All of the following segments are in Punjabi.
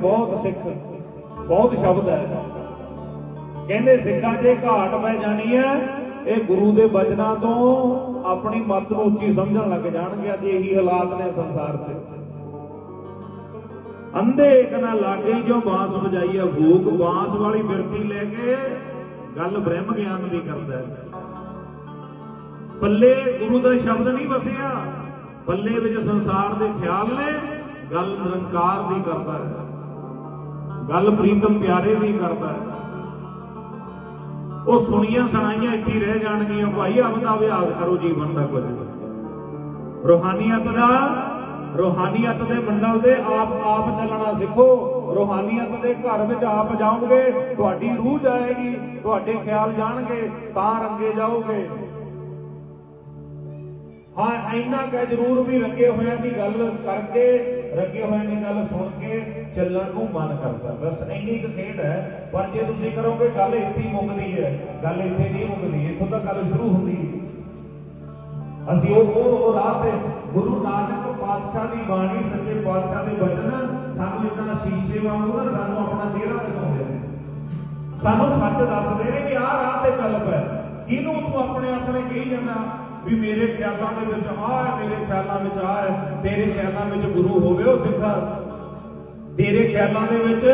ਬਹੁਤ ਸਿੱਖ, ਬਹੁਤ ਸ਼ਬਦ ਹੈ। ਕਹਿੰਦੇ ਸਿੱਖਾਂ ਜੇ ਘਾਟ ਪੈ ਜਾਣੀ ਹੈ, ਇਹ ਗੁਰੂ ਦੇ ਬਚਨਾਂ ਤੋਂ ਆਪਣੀ ਮੱਤ ਨੂੰ ਉੱਚੀ ਸਮਝਣ ਲੱਗ ਜਾਣਗੇ, ਅੱਜ ਇਹੀ ਹਾਲਾਤ ਨੇ ਸੰਸਾਰ ਦੇ। ਅੰਧੇ ਇੱਕ ਨਾ ਲਾਗੇ ਜੋ ਬਾਂਸ ਵਜਾਈਆ ਭੂਕ ਬਾਂਸ ਵਾਲੀ ਬਿਰਤੀ ਲੈ ਕੇ ਗੱਲ ਬ੍ਰਹਮ ਗਿਆਨ ਦੀ ਕਰਦਾ ਹੈ। ਪੱਲੇ ਗੁਰੂ ਦਾ ਸ਼ਬਦ ਨਹੀਂ ਵਸਿਆ, ਪੱਲੇ ਵਿੱਚ ਸੰਸਾਰ ਦੇ ਖਿਆਲ ਨੇ, ਗੱਲ ਨਿਰੰਕਾਰ ਦੀ ਕਰਦਾ ਹੈ। ਗੱਲ ਪ੍ਰੀਤਮ ਪਿਆਰੇ ਦੀ ਕਰਦਾ ਹੈ। ਉਹ ਸੁਣੀਆਂ ਸੁਣਾਈਆਂ ਇੱਥੇ ਰਹਿ ਜਾਣਗੀਆਂ। ਭਾਈ ਆਪਦਾ ਅਭਿਆਸ ਕਰੋ ਜੀਵਨ ਦਾ ਕੁਝ। ਰੋਹਾਨੀਅਤ ਦਾ, ਰੋਹਾਨੀਅਤ ਦੇ ਮੰਡਲ ਦੇ ਆਪ ਆਪ ਚੱਲਣਾ ਸਿੱਖੋ। ਰੋਹਾਨੀਅਤ ਦੇ ਘਰ ਵਿੱਚ ਆਪ ਜਾਓਗੇ, ਤੁਹਾਡੀ ਰੂਹ ਜਾਏਗੀ, ਤੁਹਾਡੇ ਖਿਆਲ ਜਾਣਗੇ, ਤਾਂ ਰੰਗੇ ਜਾਓਗੇ। ਹਾਂ, ਇੰਨਾ ਕਹਿ ਜ਼ਰੂਰ ਵੀ ਰੰਗੇ ਹੋਇਆਂ ਦੀ ਗੱਲ ਕਰਕੇ, ਰੰਗੇ ਹੋਇਆਂ ਦੀ ਗੱਲ ਸੁਣ ਕੇ ਚੱਲਣ ਨੂੰ ਮਨ ਕਰਦਾ। ਬਸ ਇੰਨੀ ਕੁ ਖੇਡ ਹੈ, ਪਰ ਜੇ ਤੁਸੀਂ ਕਰੋਗੇ, ਗੱਲ ਇੱਥੇ ਹੀ ਮੁੱਕਦੀ ਹੈ। ਗੱਲ ਇੱਥੇ ਨਹੀਂ ਮੁੱਕਦੀ, ਇੱਥੋਂ ਤਾਂ ਗੱਲ ਸ਼ੁਰੂ ਹੁੰਦੀ ਹੈ। ਅਸੀਂ ਉਹ ਉਹ ਰਾਹ ਤੇ ਗੁਰੂ ਨਾਨਕ ਪਾਤਸ਼ਾਹ ਦੀ ਬਾਣੀ, ਸੱਚੇ ਪਾਤਸ਼ਾਹ ਦੇ ਬਚਨ ਸਾਨੂੰ ਇਦਾਂ ਸ਼ੀਸ਼ੇ ਵਾਂਗੂ ਨਾ ਸਾਨੂੰ ਆਪਣਾ ਚਿਹਰਾ ਦਿਖਾਉਂਦੇ ਨੇ ਸਾਨੂੰ ਸੱਚ ਦੱਸਦੇ ਨੇ ਕਿ ਆਹ ਰਾਹ ਤੇ ਚੱਲ ਪੈ ਕਿਹਨੂੰ ਤੂੰ ਆਪਣੇ ਆਪਣੇ ਕਹੀ ਜਾਂਦਾ ਵੀ ਮੇਰੇ ਖਿਆਲਾਂ ਦੇ ਵਿੱਚ ਆਹ ਹੈ, ਮੇਰੇ ਖਿਆਲਾਂ ਵਿੱਚ ਆਹ ਹੈ, ਤੇਰੇ ਖਿਆਲਾਂ ਵਿੱਚ ਗੁਰੂ ਹੋਵੇ ਉਹ ਸਿੱਖਾ। ਤੇਰੇ ਖਿਆਲਾਂ ਦੇ ਵਿੱਚ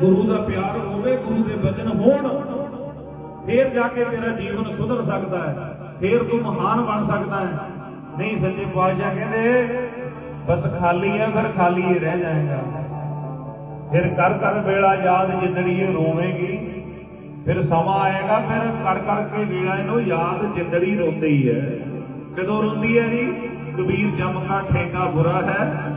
ਗੁਰੂ ਦਾ ਪਿਆਰ ਹੋਵੇ, ਗੁਰੂ ਦੇ ਬਚਨ ਹੋਣ। ਫੇਰ ਜਾ ਕੇ ਤੇਰਾ ਜੀਵਨ ਸੁਧਰ ਸਕਦਾ ਹੈ। ਫੇਰ ਤੂੰ ਮਹਾਨ ਬਣ ਸਕਦਾ ਹੈ। ਨਹੀਂ ਸੱਚੇ ਪਾਤਸ਼ਾਹ ਕਹਿੰਦੇ, ਬਸ ਖਾਲੀ ਹੈ, ਫਿਰ ਖਾਲੀ ਹੀ ਰਹਿ ਜਾਏਗਾ। ਫਿਰ ਕਰ ਕਰ ਵੇਲਾ ਯਾਦ ਜਿੰਦੜੀਏ ਰੋਵੇਂਗੀ। ਫਿਰ ਸਮਾਂ ਆਏਗਾ, ਫਿਰ ਕਰ ਕਰਕੇ ਵੇਲਾ ਇਹਨੂੰ ਯਾਦ ਜਿੰਦੜੀ ਰੋਂਦੀ ਹੈ। ਕਦੋਂ ਰੋਂਦੀ ਹੈ ਜੀ? ਕਬੀਰ ਜਮ ਕਾ ਠੇਕਾ ਬੁਰਾ ਹੈ।